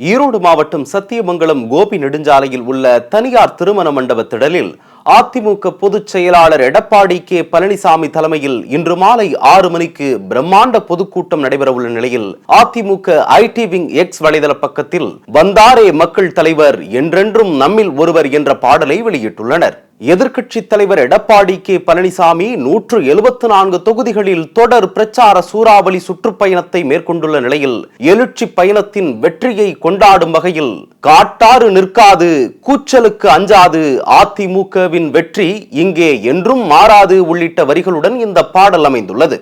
ஈரோடு மாவட்டம் சத்தியமங்கலம் கோபி நெடுஞ்சாலையில் உள்ள தனியார் திருமண மண்டப திடலில் அதிமுக பொதுச் செயலாளர் எடப்பாடி கே பழனிசாமி தலைமையில் இன்று மாலை ஆறு மணிக்கு பிரம்மாண்ட பொதுக்கூட்டம் நடைபெறவுள்ள நிலையில் அதிமுக ஐடி விங் எக்ஸ் வலைதள பக்கத்தில் வந்தாரே மக்கள் தலைவர் என்றென்றும் நம்மில் ஒருவர் என்ற பாடலை வெளியிட்டுள்ளனர். எதிர்க்கட்சி தலைவர் எடப்பாடி கே. பழனிசாமி நூற்று எழுபத்து நான்கு தொகுதிகளில் தொடர் பிரச்சார சூறாவளி சுற்றுப்பயணத்தை மேற்கொண்டுள்ள நிலையில் எழுச்சி பயணத்தின் வெற்றியை கொண்டாடும் வகையில் காட்டாறு நிற்காது கூச்சலுக்கு அஞ்சாது அதிமுகவின் வெற்றி இங்கே என்றும் மாறாது உள்ளிட்ட வரிகளுடன் இந்த பாடல் அமைந்துள்ளது.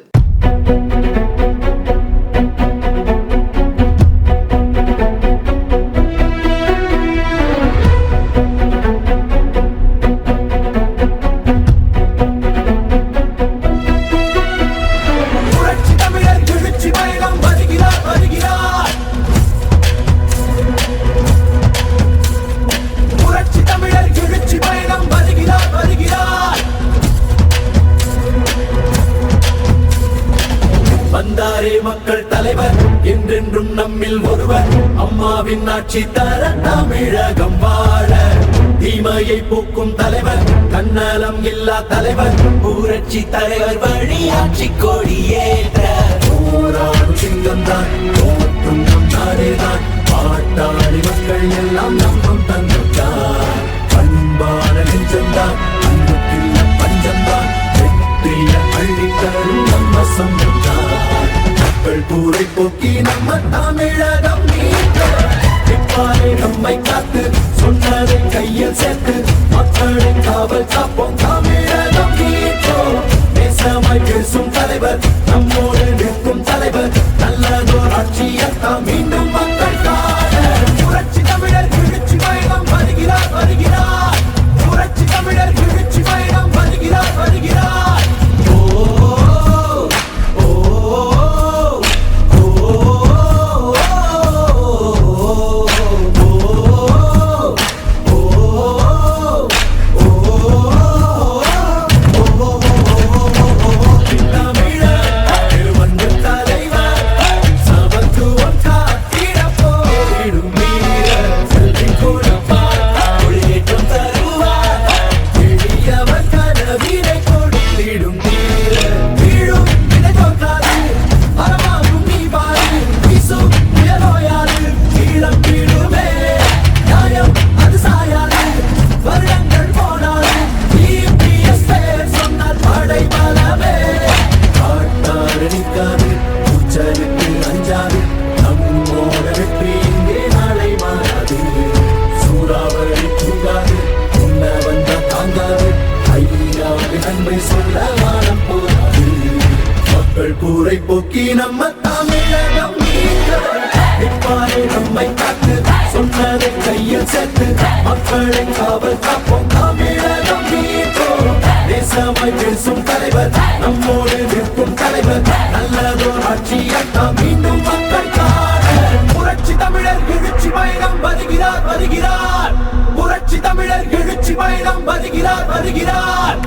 மக்களே மக்கள் தலைவர் என்றென்றும் நம்மில் ஒருவர். அம்மாவின் ஆட்சி தர தமிழகம் வாழ. தீமையை போக்கும் தலைவர் தன்னலம் இல்லா தலைவர் ஊரட்சி தலைவர் வழியாட்சி கொடியேற்ற. போராடும் சிங்கம் தான் நம் நாடேதான் தமிழகம் மீட்க. நம்மை காத்து சொன்னதை கையில் சேர்த்து மக்களின் காவல் காப்போம். தமிழகம் மீட்போம் நேசமாய் பேசும் தலைவர் நம்மோடு நிற்கும் தலைவர் நல்லதோர் ஆட்சியத்தாமே ஐயாவின் அன்பை சொல்ல வானம் போராது மக்கள் கூரை போக்கி நம்ம தமிழகம் மீட்க நம்மை காத்து சொன்னதை கையில் சேர்த்து மக்களை காவல் காப்போம் தமிழகம் மீட்போம் தேசமாய் பேசும் தலைவர் நம்மோடு நிற்கும் தலைவர் நல்லதோர் ஆட்சியத்தான் தமிழர் எழுச்சி பயணம் வருகிறார் வருகிறார்.